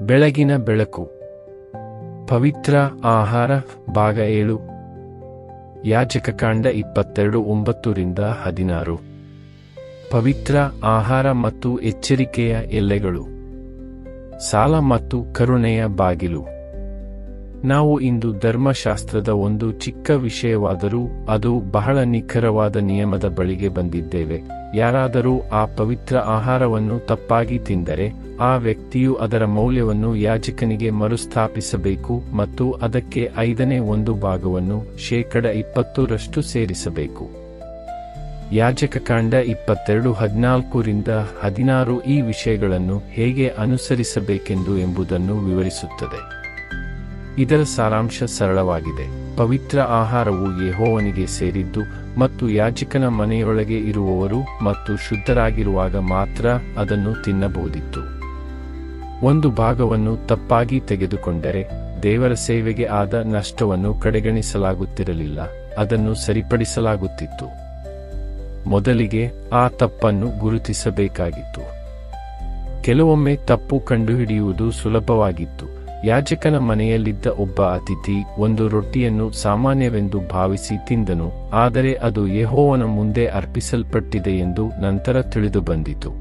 ಬೆಳಗಿನ ಬೆಳಕು. ಪವಿತ್ರ ಆಹಾರ ಭಾಗ ಏಳು. ಯಾಜಕಕಾಂಡ ಇಪ್ಪತ್ತೆರಡು ಒಂಬತ್ತರಿಂದ ಹದಿನಾರು. ಪವಿತ್ರ ಆಹಾರ ಮತ್ತು ಎಚ್ಚರಿಕೆಯ ಎಲ್ಲೆಗಳು ಸಾಲ ಮತ್ತು ಕರುಣೆಯ ಬಾಗಿಲು. ನಾವು ಇಂದು ಧರ್ಮಶಾಸ್ತ್ರದ ಒಂದು ಚಿಕ್ಕ ವಿಷಯವಾದರೂ ಅದು ಬಹಳ ನಿಖರವಾದ ನಿಯಮದ ಬಳಿಗೆ ಬಂದಿದ್ದೇವೆ. ಯಾರಾದರೂ ಆ ಪವಿತ್ರ ಆಹಾರವನ್ನು ತಪ್ಪಾಗಿ ತಿಂದರೆ, ಆ ವ್ಯಕ್ತಿಯು ಅದರ ಮೌಲ್ಯವನ್ನು ಯಾಜಕನಿಗೆ ಮರುಸ್ಥಾಪಿಸಬೇಕು ಮತ್ತು ಅದಕ್ಕೆ ಐದನೇ ಒಂದು ಭಾಗವನ್ನು ಶೇಕಡ ಇಪ್ಪತ್ತರಷ್ಟು ಸೇರಿಸಬೇಕು. ಯಾಜಕ ಕಾಂಡ ಇಪ್ಪತ್ತೆರಡು ಹದಿನಾಲ್ಕರಿಂದ ಹದಿನಾರು ಈ ವಿಷಯಗಳನ್ನು ಹೇಗೆ ಅನುಸರಿಸಬೇಕೆಂದು ಎಂಬುದನ್ನು ವಿವರಿಸುತ್ತದೆ. ಇದರ ಸಾರಾಂಶ ಸರಳವಾಗಿದೆ. ಪವಿತ್ರ ಆಹಾರವು ಯೆಹೋವನಿಗೆ ಸೇರಿದ್ದು ಮತ್ತು ಯಾಜಕನ ಮನೆಯೊಳಗೆ ಇರುವವರು ಮತ್ತು ಶುದ್ಧರಾಗಿರುವಾಗ ಮಾತ್ರ ಅದನ್ನು ತಿನ್ನಬಹುದಿತ್ತು. ಒಂದು ಭಾಗವನ್ನು ತಪ್ಪಾಗಿ ತೆಗೆದುಕೊಂಡರೆ ದೇವರ ಸೇವೆಗೆ ಆದ ನಷ್ಟವನ್ನು ಕಡೆಗಣಿಸಲಾಗುತ್ತಿರಲಿಲ್ಲ, ಅದನ್ನು ಸರಿಪಡಿಸಲಾಗುತ್ತಿತ್ತು. ಮೊದಲಿಗೆ ಆ ತಪ್ಪನ್ನು ಗುರುತಿಸಬೇಕಾಗಿತ್ತು. ಕೆಲವೊಮ್ಮೆ ತಪ್ಪು ಕಂಡುಹಿಡಿಯುವುದು ಸುಲಭವಾಗಿತ್ತು. ಯಾಜಕನ ಮನೆಯಲ್ಲಿದ್ದ ಒಬ್ಬ ಅತಿಥಿ ಒಂದು ರೊಟ್ಟಿಯನ್ನು ಸಾಮಾನ್ಯವೆಂದು ಭಾವಿಸಿ ತಿಂದನು, ಆದರೆ ಅದು ಯೆಹೋವನ ಮುಂದೆ ಅರ್ಪಿಸಲ್ಪಟ್ಟಿದೆ ಎಂದು ನಂತರ ತಿಳಿದು ಬಂದಿತು.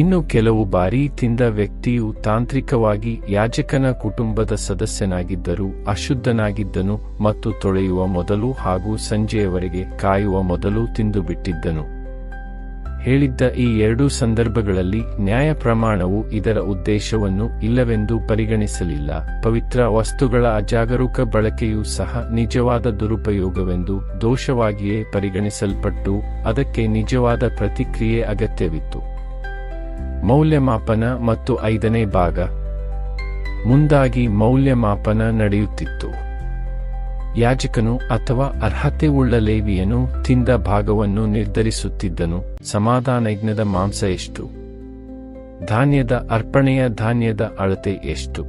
ಇನ್ನು ಕೆಲವು ಬಾರಿ ತಿಂದ ವ್ಯಕ್ತಿಯು ತಾಂತ್ರಿಕವಾಗಿ ಯಾಜಕನ ಕುಟುಂಬದ ಸದಸ್ಯನಾಗಿದ್ದರೂ ಅಶುದ್ಧನಾಗಿದ್ದನು ಮತ್ತು ತೊಳೆಯುವ ಮೊದಲು ಹಾಗೂ ಸಂಜೆಯವರೆಗೆ ಕಾಯುವ ಮೊದಲು ತಿಂದುಬಿಟ್ಟಿದ್ದನು. ಹೇಳಿದ್ದ ಈ ಎರಡೂ ಸಂದರ್ಭಗಳಲ್ಲಿ ನ್ಯಾಯ ಪ್ರಮಾಣವು ಇದರ ಉದ್ದೇಶವನ್ನು ಇಲ್ಲವೆಂದು ಪರಿಗಣಿಸಲಿಲ್ಲ. ಪವಿತ್ರ ವಸ್ತುಗಳ ಅಜಾಗರೂಕ ಬಳಕೆಯೂ ಸಹ ನಿಜವಾದ ದುರುಪಯೋಗವೆಂದು ದೋಷವಾಗಿಯೇ ಪರಿಗಣಿಸಲ್ಪಟ್ಟು ಅದಕ್ಕೆ ನಿಜವಾದ ಪ್ರತಿಕ್ರಿಯೆ ಅಗತ್ಯವಿತ್ತು. ಮೌಲ್ಯಮಾಪನ ಮತ್ತು ಐದನೇ ಭಾಗ. ಮುಂದಾಗಿ ಮೌಲ್ಯಮಾಪನ ನಡೆಯುತ್ತಿತ್ತು. ಯಾಜಕನು ಅಥವಾ ಅರ್ಹತೆ ಉಳ್ಳ ಲೇವಿಯನು ತಿಂದ ಭಾಗವನ್ನು ನಿರ್ಧರಿಸುತ್ತಿದ್ದನು. ಸಮಾಧಾನಯಜ್ಞದ ಮಾಂಸ ಎಷ್ಟು? ಧಾನ್ಯದ ಅರ್ಪಣೆಯ ಧಾನ್ಯದ ಅಳತೆ ಎಷ್ಟು?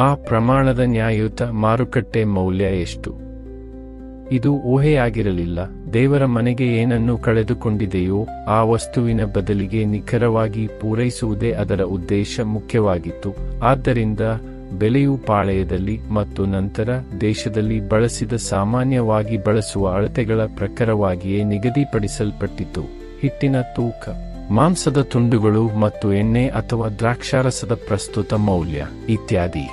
ಆ ಪ್ರಮಾಣದ ನ್ಯಾಯಯುತ ಮಾರುಕಟ್ಟೆ ಮೌಲ್ಯ ಎಷ್ಟು? ಇದು ಊಹೆಯಾಗಿರಲಿಲ್ಲ. ದೇವರ ಮನೆಗೆ ಏನನ್ನು ಕಳೆದುಕೊಂಡಿದೆಯೋ ಆ ವಸ್ತುವಿನ ಬದಲಿಗೆ ನಿಖರವಾಗಿ ಪೂರೈಸುವುದೇ ಅದರ ಉದ್ದೇಶ ಮುಖ್ಯವಾಗಿತ್ತು. ಆದ್ದರಿಂದ ಬೆಲೆಯು ಪಾಳೆಯದಲ್ಲಿ ಮತ್ತು ನಂತರ ದೇಶದಲ್ಲಿ ಬಳಸಿದ ಸಾಮಾನ್ಯವಾಗಿ ಬಳಸುವ ಅಳತೆಗಳ ಪ್ರಕಾರವಾಗಿಯೇ ನಿಗದಿಪಡಿಸಲ್ಪಟ್ಟಿತು. ಹಿಟ್ಟಿನ ತೂಕ, ಮಾಂಸದ ತುಂಡುಗಳು ಮತ್ತು ಎಣ್ಣೆ ಅಥವಾ ದ್ರಾಕ್ಷಾರಸದ ಪ್ರಸ್ತುತ ಮೌಲ್ಯ ಇತ್ಯಾದಿ.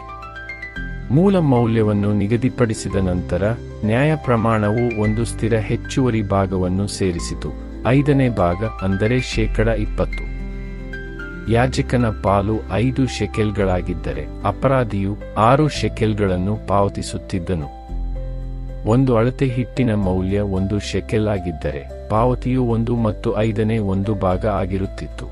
ಮೂಲ ಮೌಲ್ಯವನ್ನು ನಿಗದಿಪಡಿಸಿದ ನಂತರ ನ್ಯಾಯ ಪ್ರಮಾಣವು ಒಂದು ಸ್ಥಿರ ಹೆಚ್ಚುವರಿ ಭಾಗವನ್ನು ಸೇರಿಸಿತು. ಐದನೇ ಭಾಗ ಅಂದರೆ ಶೇಕಡ ಇಪ್ಪತ್ತು. ಯಾಜಕನ ಪಾಲು ಐದು ಶೆಕೆಲ್ಗಳಾಗಿದ್ದರೆ ಅಪರಾಧಿಯು ಆರು ಶೆಕೆಲ್ಗಳನ್ನು ಪಾವತಿಸುತ್ತಿದ್ದನು. ಒಂದು ಅಳತೆ ಹಿಟ್ಟಿನ ಮೌಲ್ಯ ಒಂದು ಶೆಕೆಲ್ ಆಗಿದ್ದರೆ ಪಾವತಿಯು ಒಂದು ಮತ್ತು ಐದನೇ ಒಂದು ಭಾಗ ಆಗಿರುತ್ತಿತ್ತು.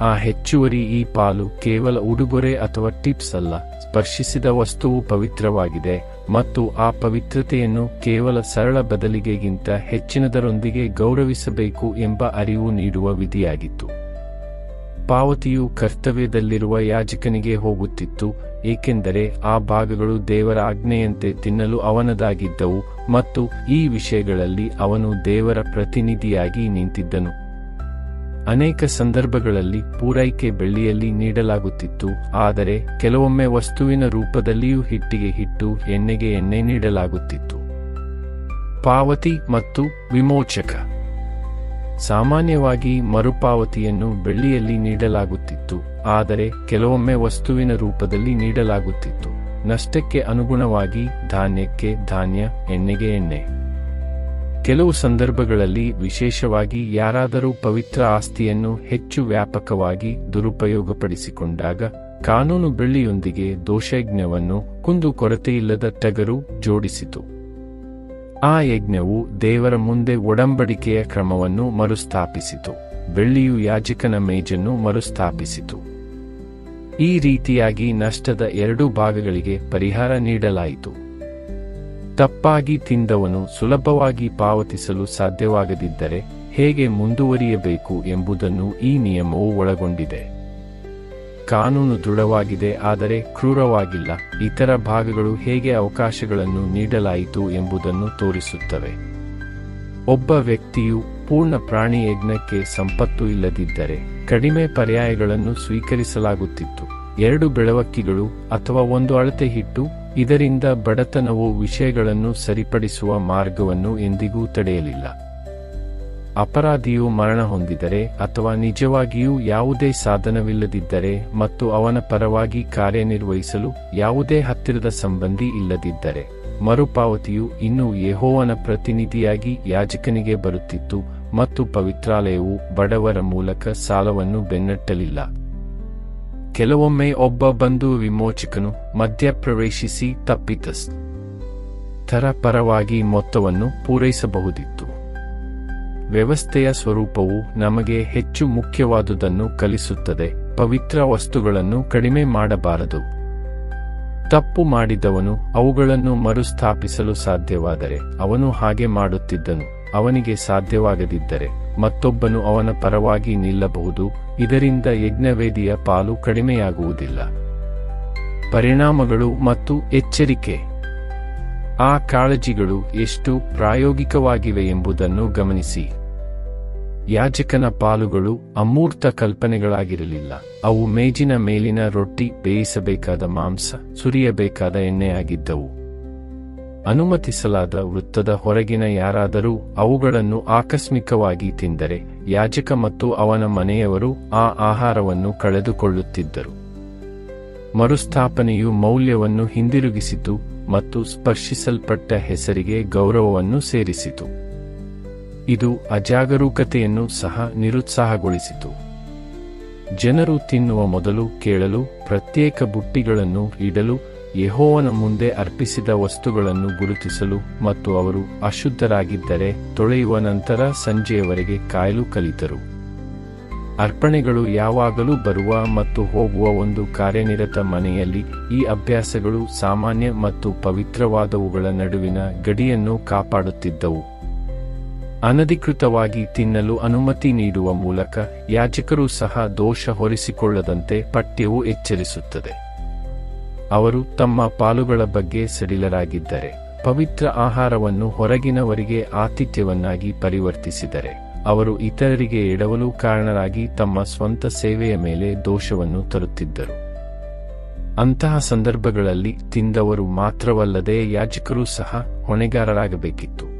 ಆ ಹೆಚ್ಚುವರಿ ಈ ಪಾಲು ಕೇವಲ ಉಡುಗೊರೆ ಅಥವಾ ಟಿಪ್ಸ್ ಅಲ್ಲ, ಸ್ಪರ್ಶಿಸಿದ ವಸ್ತುವು ಪವಿತ್ರವಾಗಿದೆ ಮತ್ತು ಆ ಪವಿತ್ರತೆಯನ್ನು ಕೇವಲ ಸರಳ ಬದಲಿಗೆಗಿಂತ ಹೆಚ್ಚಿನದರೊಂದಿಗೆ ಗೌರವಿಸಬೇಕು ಎಂಬ ಅರಿವು ನೀಡುವ ವಿಧಿಯಾಗಿತ್ತು. ಪಾವತಿಯು ಕರ್ತವ್ಯದಲ್ಲಿರುವ ಯಾಜಕನಿಗೆ ಹೋಗುತ್ತಿತ್ತು, ಏಕೆಂದರೆ ಆ ಭಾಗಗಳು ದೇವರ ಆಜ್ಞೆಯಂತೆ ತಿನ್ನಲು ಅವನದಾಗಿದ್ದವು ಮತ್ತು ಈ ವಿಷಯಗಳಲ್ಲಿ ಅವನು ದೇವರ ಪ್ರತಿನಿಧಿಯಾಗಿ ನಿಂತಿದ್ದನು. ಅನೇಕ ಸಂದರ್ಭಗಳಲ್ಲಿ ಪೂರೈಕೆ ಬೆಳ್ಳಿಯಲ್ಲಿ ನೀಡಲಾಗುತ್ತಿತ್ತು, ಆದರೆ ಕೆಲವೊಮ್ಮೆ ವಸ್ತುವಿನ ರೂಪದಲ್ಲಿಯೂ ಹಿಟ್ಟಿಗೆ ಹಿಟ್ಟು, ಎಣ್ಣೆಗೆ ಎಣ್ಣೆ ನೀಡಲಾಗುತ್ತಿತ್ತು. ಪಾವತಿ ಮತ್ತು ವಿಮೋಚಕ ಸಾಮಾನ್ಯವಾಗಿ ಮರುಪಾವತಿಯನ್ನು ಬೆಳ್ಳಿಯಲ್ಲಿ ನೀಡಲಾಗುತ್ತಿತ್ತು, ಆದರೆ ಕೆಲವೊಮ್ಮೆ ವಸ್ತುವಿನ ರೂಪದಲ್ಲಿ ನೀಡಲಾಗುತ್ತಿತ್ತು. ನಷ್ಟಕ್ಕೆ ಅನುಗುಣವಾಗಿ ಧಾನ್ಯಕ್ಕೆ ಧಾನ್ಯ, ಎಣ್ಣೆಗೆ ಎಣ್ಣೆ. ಕೆಲವು ಸಂದರ್ಭಗಳಲ್ಲಿ ವಿಶೇಷವಾಗಿ ಯಾರಾದರೂ ಪವಿತ್ರ ಆಸ್ತಿಯನ್ನು ಹೆಚ್ಚು ವ್ಯಾಪಕವಾಗಿ ದುರುಪಯೋಗಪಡಿಸಿಕೊಂಡಾಗ, ಕಾನೂನು ಬೆಳ್ಳಿಯೊಂದಿಗೆ ದೋಷಯಜ್ಞವನ್ನು ಕುಂದು ಕೊರತೆಯಿಲ್ಲದ ಟಗರು ಜೋಡಿಸಿತು. ಆ ಯಜ್ಞವು ದೇವರ ಮುಂದೆ ಒಡಂಬಡಿಕೆಯ ಕ್ರಮವನ್ನು ಮರುಸ್ಥಾಪಿಸಿತು. ಬೆಳ್ಳಿಯು ಯಾಜಕನ ಮೇಜನ್ನು ಮರುಸ್ಥಾಪಿಸಿತು. ಈ ರೀತಿಯಾಗಿ ನಷ್ಟದ ಎರಡು ಭಾಗಗಳಿಗೆ ಪರಿಹಾರ ನೀಡಲಾಯಿತು. ತಪ್ಪಾಗಿ ತಿಂದವನು ಸುಲಭವಾಗಿ ಪಾವತಿಸಲು ಸಾಧ್ಯವಾಗದಿದ್ದರೆ ಹೇಗೆ ಮುಂದುವರಿಯಬೇಕು ಎಂಬುದನ್ನು ಈ ನಿಯಮವು ಒಳಗೊಂಡಿದೆ. ಕಾನೂನು ದೃಢವಾಗಿದೆ, ಆದರೆ ಕ್ರೂರವಾಗಿಲ್ಲ. ಇತರ ಭಾಗಗಳು ಹೇಗೆ ಅವಕಾಶಗಳನ್ನು ನೀಡಲಾಯಿತು ಎಂಬುದನ್ನು ತೋರಿಸುತ್ತವೆ. ಒಬ್ಬ ವ್ಯಕ್ತಿಯು ಪೂರ್ಣ ಪ್ರಾಣಿ ಯಜ್ಞಕ್ಕೆ ಸಂಪತ್ತು ಇಲ್ಲದಿದ್ದರೆ ಕಡಿಮೆ ಪರ್ಯಾಯಗಳನ್ನು ಸ್ವೀಕರಿಸಲಾಗುತ್ತಿತ್ತು. ಎರಡು ಬೆಳವಕ್ಕಿಗಳು ಅಥವಾ ಒಂದು ಅಳತೆ ಹಿಟ್ಟು, ಇದರಿಂದ ಬಡತನವು ವಿಷಯಗಳನ್ನು ಸರಿಪಡಿಸುವ ಮಾರ್ಗವನ್ನು ಎಂದಿಗೂ ತಡೆಯಲಿಲ್ಲ. ಅಪರಾಧಿಯು ಮರಣ ಹೊಂದಿದರೆ ಅಥವಾ ನಿಜವಾಗಿಯೂ ಯಾವುದೇ ಸಾಧನವಿಲ್ಲದಿದ್ದರೆ ಮತ್ತು ಅವನ ಪರವಾಗಿ ಕಾರ್ಯನಿರ್ವಹಿಸಲು ಯಾವುದೇ ಹತ್ತಿರದ ಸಂಬಂಧಿ ಇಲ್ಲದಿದ್ದರೆ, ಮರುಪಾವತಿಯು ಇನ್ನೂ ಯೆಹೋವನ ಪ್ರತಿನಿಧಿಯಾಗಿ ಯಾಜಕನಿಗೆ ಬರುತ್ತಿತ್ತು ಮತ್ತು ಪವಿತ್ರಾಲಯವು ಬಡವರ ಮೂಲಕ ಸಾಲವನ್ನು ಬೆನ್ನಟ್ಟಲಿಲ್ಲ. ಕೆಲವೊಮ್ಮೆ ಒಬ್ಬ ಬಂಧು ವಿಮೋಚಕನು ಮಧ್ಯಪ್ರವೇಶಿಸಿ ತಪ್ಪಿತಸ್ ತರ ಪರವಾಗಿ ಮೊತ್ತವನ್ನು ಪೂರೈಸಬಹುದಿತ್ತು. ವ್ಯವಸ್ಥೆಯ ಸ್ವರೂಪವು ನಮಗೆ ಹೆಚ್ಚು ಮುಖ್ಯವಾದುದನ್ನು ಕಲಿಸುತ್ತದೆ. ಪವಿತ್ರ ವಸ್ತುಗಳನ್ನು ಕಡಿಮೆ ಮಾಡಬಾರದು. ತಪ್ಪು ಮಾಡಿದವನು ಅವುಗಳನ್ನು ಮರುಸ್ಥಾಪಿಸಲು ಸಾಧ್ಯವಾದರೆ ಅವನು ಹಾಗೆ ಮಾಡುತ್ತಿದ್ದನು, ಅವನಿಗೆ ಸಾಧ್ಯವಾಗದಿದ್ದರೆ ಮತ್ತೊಬ್ಬನು ಅವನ ಪರವಾಗಿ ನಿಲ್ಲಬಹುದು, ಇದರಿಂದ ಯಜ್ಞವೇದಿಯ ಪಾಲು ಕಡಿಮೆಯಾಗುವುದಿಲ್ಲ. ಪರಿಣಾಮಗಳು ಮತ್ತು ಎಚ್ಚರಿಕೆ. ಆ ಕಾಳಜಿಗಳು ಎಷ್ಟು ಪ್ರಾಯೋಗಿಕವಾಗಿವೆ ಎಂಬುದನ್ನು ಗಮನಿಸಿ. ಯಾಜಕನ ಪಾಲುಗಳು ಅಮೂರ್ತ ಕಲ್ಪನೆಗಳಾಗಿರಲಿಲ್ಲ. ಅವು ಮೇಜಿನ ಮೇಲಿನ ರೊಟ್ಟಿ, ಬೇಯಿಸಬೇಕಾದ ಮಾಂಸ, ಸುರಿಯಬೇಕಾದ ಎಣ್ಣೆಯಾಗಿದ್ದವು. ಅನುಮತಿಸಲಾದ ವೃತ್ತದ ಹೊರಗಿನ ಯಾರಾದರೂ ಅವುಗಳನ್ನು ಆಕಸ್ಮಿಕವಾಗಿ ತಿಂದರೆ, ಯಾಜಕ ಮತ್ತು ಅವನ ಮನೆಯವರು ಆ ಆಹಾರವನ್ನು ಕಳೆದುಕೊಳ್ಳುತ್ತಿದ್ದರು. ಮರುಸ್ಥಾಪನೆಯು ಮೌಲ್ಯವನ್ನು ಹಿಂದಿರುಗಿಸಿತು ಮತ್ತು ಸ್ಪರ್ಶಿಸಲ್ಪಟ್ಟ ಹೆಸರಿಗೆ ಗೌರವವನ್ನು ಸೇರಿಸಿತು. ಇದು ಅಜಾಗರೂಕತೆಯನ್ನು ಸಹ ನಿರುತ್ಸಾಹಗೊಳಿಸಿತು. ಜನರು ತಿನ್ನುವ ಮೊದಲು ಕೇಳಲು, ಪ್ರತ್ಯೇಕ ಬುಟ್ಟಿಗಳನ್ನು ಇಡಲು, ಯಹೋವನ ಮುಂದೆ ಅರ್ಪಿಸಿದ ವಸ್ತುಗಳನ್ನು ಗುರುತಿಸಲು ಮತ್ತು ಅವರು ಅಶುದ್ಧರಾಗಿದ್ದರೆ ತೊಳೆಯುವ ನಂತರ ಸಂಜೆಯವರೆಗೆ ಕಾಯಲು ಕಲಿತರು. ಅರ್ಪಣೆಗಳು ಯಾವಾಗಲೂ ಬರುವ ಮತ್ತು ಹೋಗುವ ಒಂದು ಕಾರ್ಯನಿರತ ಮನೆಯಲ್ಲಿ ಈ ಅಭ್ಯಾಸಗಳು ಸಾಮಾನ್ಯ ಮತ್ತು ಪವಿತ್ರವಾದವುಗಳ ನಡುವಿನ ಗಡಿಯನ್ನು ಕಾಪಾಡುತ್ತಿದ್ದವು. ಅನಧಿಕೃತವಾಗಿ ತಿನ್ನಲು ಅನುಮತಿ ನೀಡುವ ಮೂಲಕ ಯಾಜಕರು ಸಹ ದೋಷ ಹೊರಿಸಿಕೊಳ್ಳದಂತೆ ಪಠ್ಯವು ಎಚ್ಚರಿಸುತ್ತದೆ. ಅವರು ತಮ್ಮ ಪಾಲುಗಳ ಬಗ್ಗೆ ಸಡಿಲರಾಗಿದ್ದರೆ, ಪವಿತ್ರ ಆಹಾರವನ್ನು ಹೊರಗಿನವರಿಗೆ ಆತಿಥ್ಯವನ್ನಾಗಿ ಪರಿವರ್ತಿಸಿದರೆ. ಅವರು ಇತರರಿಗೆ ಎಡವಲು ಕಾರಣರಾಗಿ ತಮ್ಮ ಸ್ವಂತ ಸೇವೆಯ ಮೇಲೆ ದೋಷವನ್ನು ತರುತ್ತಿದ್ದರು. ಅಂತಹ ಸಂದರ್ಭಗಳಲ್ಲಿ ತಿಂದವರು ಮಾತ್ರವಲ್ಲದೆ ಯಾಜಕರು ಸಹ ಹೊಣೆಗಾರರಾಗಬೇಕಿತ್ತು.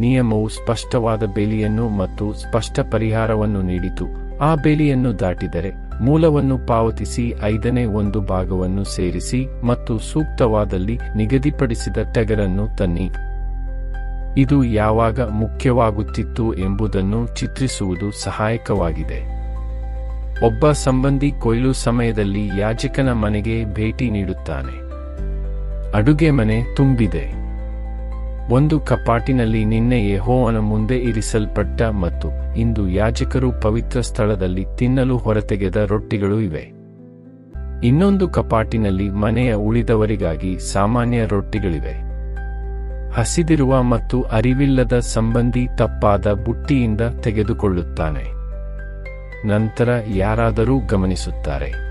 ನಿಯಮವು ಸ್ಪಷ್ಟವಾದ ಬೇಲಿಯನ್ನು ಮತ್ತು ಸ್ಪಷ್ಟ ಪರಿಹಾರವನ್ನು ನೀಡಿತು. ಆ ಬೇಲಿಯನ್ನು ದಾಟಿದರೆ ಮೂಲವನ್ನು ಪಾವತಿಸಿ ಐದನೇ ಒಂದು ಭಾಗವನ್ನು ಸೇರಿಸಿ ಮತ್ತು ಸೂಕ್ತವಾದಲ್ಲಿ ನಿಗದಿಪಡಿಸಿದ ಟಗರನ್ನು ತನ್ನಿ. ಇದು ಯಾವಾಗ ಮುಖ್ಯವಾಗುತ್ತಿತ್ತು ಎಂಬುದನ್ನು ಚಿತ್ರಿಸುವುದು ಸಹಾಯಕವಾಗಿದೆ. ಒಬ್ಬ ಸಂಬಂಧಿ ಕೊಯ್ಲು ಸಮಯದಲ್ಲಿ ಯಾಜಕನ ಮನೆಗೆ ಭೇಟಿ ನೀಡುತ್ತಾನೆ. ಅಡುಗೆ ಮನೆ ತುಂಬಿದೆ. ಒಂದು ಕಪಾಟಿನಲ್ಲಿ ನಿನ್ನೆ ಯಹೋವನ ಮುಂದೆ ಇರಿಸಲ್ಪಟ್ಟ ಮತ್ತು ಇಂದು ಯಾಜಕರು ಪವಿತ್ರ ಸ್ಥಳದಲ್ಲಿ ತಿನ್ನಲು ಹೊರತೆಗೆದ ರೊಟ್ಟಿಗಳು ಇವೆ. ಇನ್ನೊಂದು ಕಪಾಟಿನಲ್ಲಿ ಮನೆಯ ಉಳಿದವರಿಗಾಗಿ ಸಾಮಾನ್ಯ ರೊಟ್ಟಿಗಳಿವೆ. ಹಸಿದಿರುವ ಮತ್ತು ಅರಿವಿಲ್ಲದ ಸಂಬಂಧಿ ತಪ್ಪಾದ ಬುಟ್ಟಿಯಿಂದ ತೆಗೆದುಕೊಳ್ಳುತ್ತಾನೆ. ನಂತರ ಯಾರಾದರೂ ಗಮನಿಸುತ್ತಾರೆ.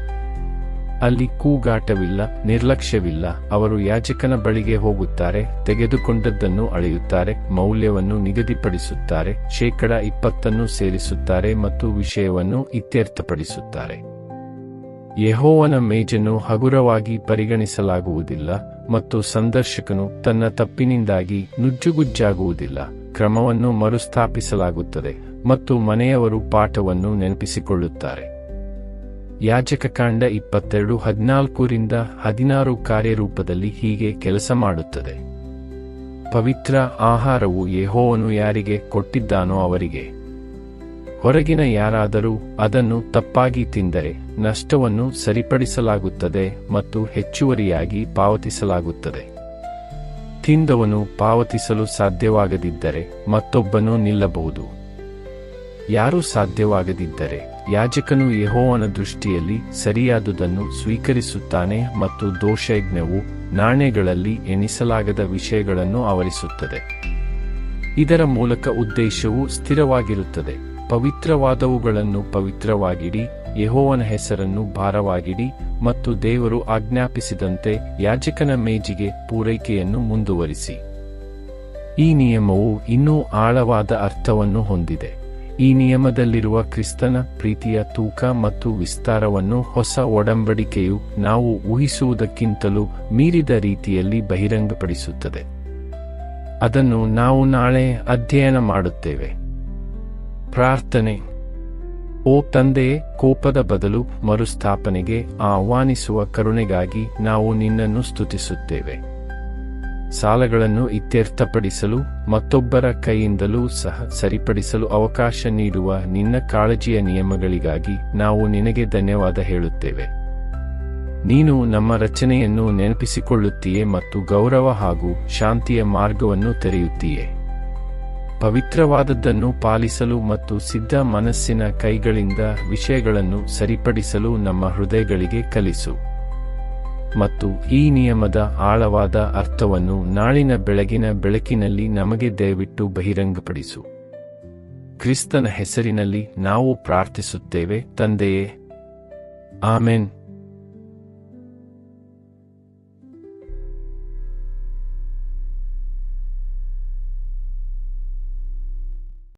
ಅಲ್ಲಿ ಕೂಗಾಟವಿಲ್ಲ, ನಿರ್ಲಕ್ಷ್ಯವಿಲ್ಲ, ಅವರು ಯಾಜಕನ ಬಳಿಗೆ ಹೋಗುತ್ತಾರೆ, ತೆಗೆದುಕೊಂಡದ್ದನ್ನು ಅಳೆಯುತ್ತಾರೆ, ಮೌಲ್ಯವನ್ನು ನಿಗದಿಪಡಿಸುತ್ತಾರೆ, ಶೇಕಡ ಇಪ್ಪತ್ತನ್ನು ಸೇರಿಸುತ್ತಾರೆ ಮತ್ತು ವಿಷಯವನ್ನು ಇತ್ಯರ್ಥಪಡಿಸುತ್ತಾರೆ. ಯಹೋವನ ಮೇಜನ್ನು ಹಗುರವಾಗಿ ಪರಿಗಣಿಸಲಾಗುವುದಿಲ್ಲ ಮತ್ತು ಸಂದರ್ಶಕನು ತನ್ನ ತಪ್ಪಿನಿಂದಾಗಿ ನುಜ್ಜುಗುಜ್ಜಾಗುವುದಿಲ್ಲ. ಕ್ರಮವನ್ನು ಮರುಸ್ಥಾಪಿಸಲಾಗುತ್ತದೆ ಮತ್ತು ಮನೆಯವರು ಪಾಠವನ್ನು ನೆನಪಿಸಿಕೊಳ್ಳುತ್ತಾರೆ. ಯಾಜಕ ಕಾಂಡ ಇಪ್ಪತ್ತೆರಡು ಹದಿನಾಲ್ಕರಿಂದ ಹದಿನಾರು ಕಾರ್ಯರೂಪದಲ್ಲಿ ಹೀಗೆ ಕೆಲಸ ಮಾಡುತ್ತದೆ. ಪವಿತ್ರ ಆಹಾರವು ಯೇಹೋವನ್ನು ಯಾರಿಗೆ ಕೊಟ್ಟಿದ್ದಾನೋ ಅವರಿಗೆ. ಹೊರಗಿನ ಯಾರಾದರೂ ಅದನ್ನು ತಪ್ಪಾಗಿ ತಿಂದರೆ ನಷ್ಟವನ್ನು ಸರಿಪಡಿಸಲಾಗುತ್ತದೆ ಮತ್ತು ಹೆಚ್ಚುವರಿಯಾಗಿ ಪಾವತಿಸಲಾಗುತ್ತದೆ. ತಿಂದವನು ಪಾವತಿಸಲು ಸಾಧ್ಯವಾಗದಿದ್ದರೆ ಮತ್ತೊಬ್ಬನು ನಿಲ್ಲಬಹುದು. ಯಾರೂ ಸಾಧ್ಯವಾಗದಿದ್ದರೆ ಯಾಜಕನು ಯಹೋವನ ದೃಷ್ಟಿಯಲ್ಲಿ ಸರಿಯಾದುದನ್ನು ಸ್ವೀಕರಿಸುತ್ತಾನೆ ಮತ್ತು ದೋಷಯಜ್ಞವು ನಾಣ್ಯಗಳಲ್ಲಿ ಎಣಿಸಲಾಗದ ವಿಷಯಗಳನ್ನು ಆವರಿಸುತ್ತದೆ. ಇದರ ಮೂಲಕ ಉದ್ದೇಶವು ಸ್ಥಿರವಾಗಿರುತ್ತದೆ. ಪವಿತ್ರವಾದವುಗಳನ್ನು ಪವಿತ್ರವಾಗಿಡಿ, ಯಹೋವನ ಹೆಸರನ್ನು ಭಾರವಾಗಿಡಿ ಮತ್ತು ದೇವರು ಆಜ್ಞಾಪಿಸಿದಂತೆ ಯಾಜಕನ ಮೇಜಿಗೆ ಪೂರೈಕೆಯನ್ನು ಮುಂದುವರಿಸಿ. ಈ ನಿಯಮವು ಇನ್ನೂ ಆಳವಾದ ಅರ್ಥವನ್ನು ಹೊಂದಿದೆ. ಈ ನಿಯಮದಲ್ಲಿರುವ ಕ್ರಿಸ್ತನ ಪ್ರೀತಿಯ ತೂಕ ಮತ್ತು ವಿಸ್ತಾರವನ್ನು ಹೊಸ ಒಡಂಬಡಿಕೆಯು ನಾವು ಊಹಿಸುವುದಕ್ಕಿಂತಲೂ ಮೀರಿದ ರೀತಿಯಲ್ಲಿ ಬಹಿರಂಗಪಡಿಸುತ್ತದೆ. ಅದನ್ನು ನಾವು ನಾಳೆ ಅಧ್ಯಯನ ಮಾಡುತ್ತೇವೆ. ಪ್ರಾರ್ಥನೆ. ಓ ತಂದೆಯೇ ಕೋಪದ ಬದಲು ಮರುಸ್ಥಾಪನೆಗೆ ಆಹ್ವಾನಿಸುವ ಕರುಣೆಗಾಗಿ ನಾವು ನಿನ್ನನ್ನು ಸ್ತುತಿಸುತ್ತೇವೆ. ಸಾಲಗಳನ್ನು ಇತ್ಯರ್ಥಪಡಿಸಲು, ಮತ್ತೊಬ್ಬರ ಕೈಯಿಂದಲೂ ಸಹ ಸರಿಪಡಿಸಲು ಅವಕಾಶ ನೀಡುವ ನಿನ್ನ ಕಾಳಜಿಯ ನಿಯಮಗಳಿಗಾಗಿ ನಾವು ನಿನಗೆ ಧನ್ಯವಾದ ಹೇಳುತ್ತೇವೆ. ನೀನು ನಮ್ಮ ರಚನೆಯನ್ನು ನೆನಪಿಸಿಕೊಳ್ಳುತ್ತೀಯೇ ಮತ್ತು ಗೌರವ ಹಾಗೂ ಶಾಂತಿಯ ಮಾರ್ಗವನ್ನು ತೆರೆಯುತ್ತೀಯೆ. ಪವಿತ್ರವಾದದ್ದನ್ನು ಪಾಲಿಸಲು ಮತ್ತು ಸಿದ್ಧ ಮನಸ್ಸಿನ ಕೈಗಳಿಂದ ವಿಷಯಗಳನ್ನು ಸರಿಪಡಿಸಲು ನಮ್ಮ ಹೃದಯಗಳಿಗೆ ಕಲಿಸು. ಮತ್ತು ಈ ನಿಯಮದ ಆಳವಾದ ಅರ್ಥವನ್ನು ನಾಳಿನ ಬೆಳಗಿನ ಬೆಳಕಿನಲ್ಲಿ ನಮಗೆ ದಯವಿಟ್ಟು ಬಹಿರಂಗಪಡಿಸು. ಕ್ರಿಸ್ತನ ಹೆಸರಿನಲ್ಲಿ ನಾವು ಪ್ರಾರ್ಥಿಸುತ್ತೇವೆ, ತಂದೆಯೇ. ಆಮೆನ್.